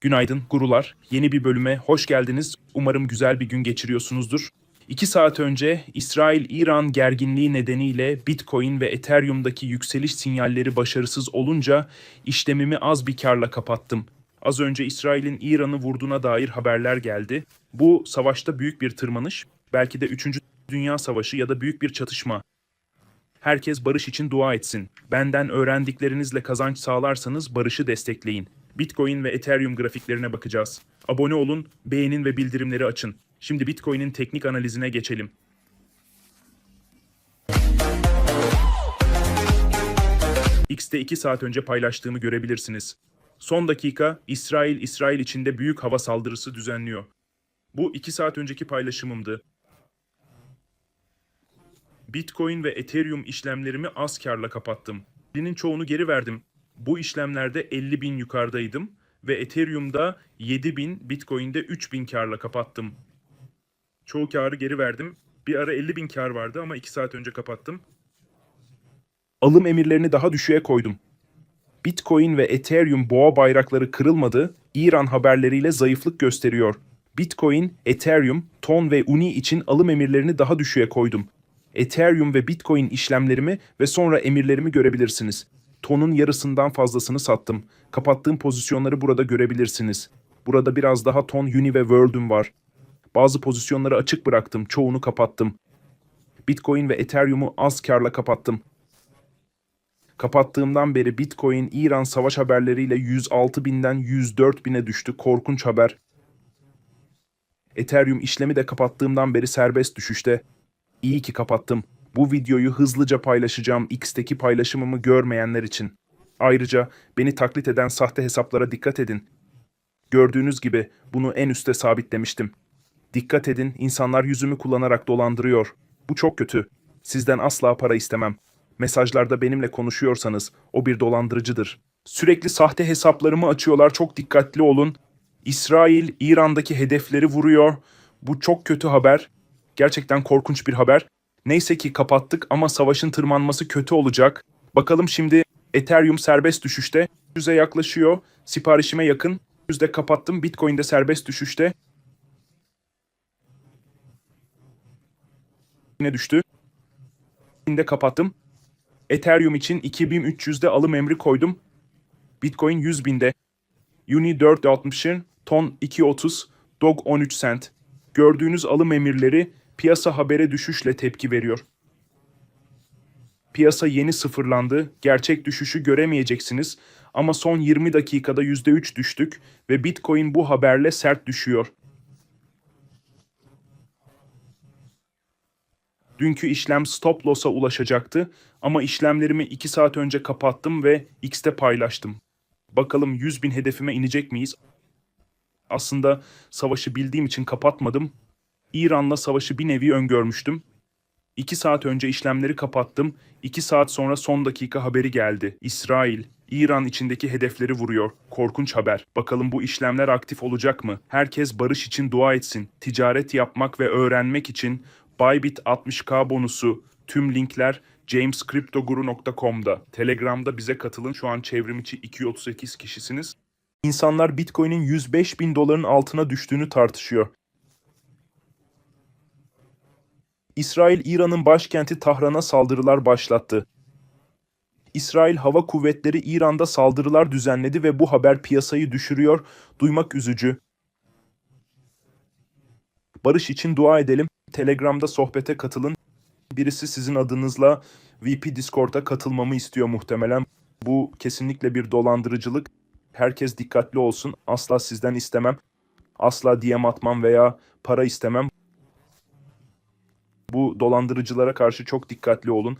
Günaydın gurular. Yeni bir bölüme hoş geldiniz. Umarım güzel bir gün geçiriyorsunuzdur. İki saat önce İsrail-İran gerginliği nedeniyle Bitcoin ve Ethereum'daki yükseliş sinyalleri başarısız olunca işlemimi az bir karla kapattım. Az önce İsrail'in İran'ı vurduğuna dair haberler geldi. Bu savaşta büyük bir tırmanış, belki de 3. Dünya Savaşı ya da büyük bir çatışma. Herkes barış için dua etsin. Benden öğrendiklerinizle kazanç sağlarsanız barışı destekleyin. Bitcoin ve Ethereum grafiklerine bakacağız. Abone olun, beğenin ve bildirimleri açın. Şimdi Bitcoin'in teknik analizine geçelim. X'te 2 saat önce paylaştığımı görebilirsiniz. Son dakika İsrail İsrail içinde büyük hava saldırısı düzenliyor. Bu 2 saat önceki paylaşımımdı. Bitcoin ve Ethereum işlemlerimi az karla kapattım. Birinin çoğunu geri verdim. Bu işlemlerde 50 bin yukarıdaydım ve Ethereum'da 7 bin, Bitcoin'de 3 bin karla kapattım. Çoğu karı geri verdim. Bir ara 50 bin kar vardı ama 2 saat önce kapattım. Alım emirlerini daha düşüğe koydum. Bitcoin ve Ethereum boğa bayrakları kırılmadı, İran haberleriyle zayıflık gösteriyor. Bitcoin, Ethereum, Ton ve Uni için alım emirlerini daha düşüğe koydum. Ethereum ve Bitcoin işlemlerimi ve sonra emirlerimi görebilirsiniz. Ton'un yarısından fazlasını sattım. Kapattığım pozisyonları burada görebilirsiniz. Burada biraz daha Ton, Uni ve World'üm var. Bazı pozisyonları açık bıraktım, çoğunu kapattım. Bitcoin ve Ethereum'u az karla kapattım. Kapattığımdan beri Bitcoin İran savaş haberleriyle 106 binden 104 bine düştü. Korkunç haber. Ethereum işlemi de kapattığımdan beri serbest düşüşte. İyi ki kapattım. Bu videoyu hızlıca paylaşacağım X'teki paylaşımımı görmeyenler için. Ayrıca beni taklit eden sahte hesaplara dikkat edin. Gördüğünüz gibi bunu en üste sabitlemiştim. Dikkat edin, insanlar yüzümü kullanarak dolandırıyor. Bu çok kötü. Sizden asla para istemem. Mesajlarda benimle konuşuyorsanız o bir dolandırıcıdır. Sürekli sahte hesaplarımı açıyorlar. Çok dikkatli olun. İsrail İran'daki hedefleri vuruyor. Bu çok kötü haber. Gerçekten korkunç bir haber. Neyse ki kapattık ama savaşın tırmanması kötü olacak. Bakalım şimdi Ethereum serbest düşüşte. Yüze yaklaşıyor. Siparişime yakın. Yüzde kapattım. Bitcoin de serbest düşüşte. Yine düştü. Yine kapattım. Ethereum için 2300'de alım emri koydum. Bitcoin 100 binde. Uni 4.60'ın ton 2.30, Dog 13 cent. Gördüğünüz alım emirleri piyasa habere düşüşle tepki veriyor. Piyasa yeni sıfırlandı. Gerçek düşüşü göremeyeceksiniz ama son 20 dakikada %3 düştük ve Bitcoin bu haberle sert düşüyor. Dünkü işlem stop loss'a ulaşacaktı ama işlemlerimi 2 saat önce kapattım ve X'te paylaştım. Bakalım 100 bin hedefime inecek miyiz? Aslında savaşı bildiğim için kapatmadım. İran'la savaşı bir nevi öngörmüştüm. 2 saat önce işlemleri kapattım. 2 saat sonra son dakika haberi geldi. İsrail, İran içindeki hedefleri vuruyor. Korkunç haber. Bakalım bu işlemler aktif olacak mı? Herkes barış için dua etsin. Ticaret yapmak ve öğrenmek için Bybit 60k bonusu, tüm linkler jamescryptoguru.com'da. Telegram'da bize katılın. Şu an çevrim içi 238 kişisiniz. İnsanlar Bitcoin'in 105 bin doların altına düştüğünü tartışıyor. İsrail, İran'ın başkenti Tahran'a saldırılar başlattı. İsrail Hava Kuvvetleri İran'da saldırılar düzenledi ve bu haber piyasayı düşürüyor. Duymak üzücü. Barış için dua edelim. Telegram'da sohbete katılın. Birisi sizin adınızla VP Discord'a katılmamı istiyor muhtemelen. Bu kesinlikle bir dolandırıcılık. Herkes dikkatli olsun. Asla sizden istemem. Asla DM atmam veya para istemem. Dolandırıcılara karşı çok dikkatli olun.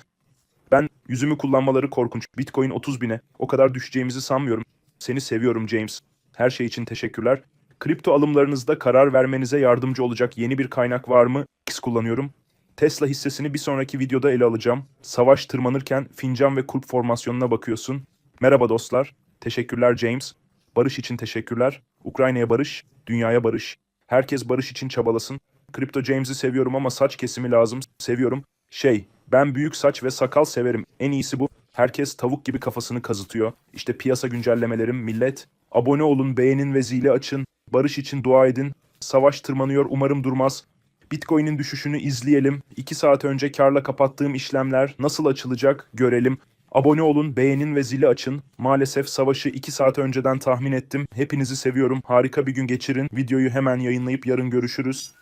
Ben yüzümü kullanmaları korkunç. Bitcoin 30 bine. O kadar düşeceğimizi sanmıyorum. Seni seviyorum James. Her şey için teşekkürler. Kripto alımlarınızda karar vermenize yardımcı olacak yeni bir kaynak var mı? X kullanıyorum. Tesla hissesini bir sonraki videoda ele alacağım. Savaş tırmanırken fincan ve kulp formasyonuna bakıyorsun. Merhaba dostlar. Teşekkürler James. Barış için teşekkürler. Ukrayna'ya barış, dünyaya barış. Herkes barış için çabalasın. Kripto James'i seviyorum ama saç kesimi lazım. Seviyorum. Şey, ben büyük saç ve sakal severim. En iyisi bu. Herkes tavuk gibi kafasını kazıtıyor. İşte piyasa güncellemelerim millet Abone olun, beğenin ve zili açın. Barış için dua edin. Savaş tırmanıyor, umarım durmaz. Bitcoin'in düşüşünü izleyelim. 2 saat önce karla kapattığım işlemler nasıl açılacak görelim. Abone olun, beğenin ve zili açın. Maalesef savaşı 2 saat önceden tahmin ettim. Hepinizi seviyorum. Harika bir gün geçirin. Videoyu hemen yayınlayıp yarın görüşürüz.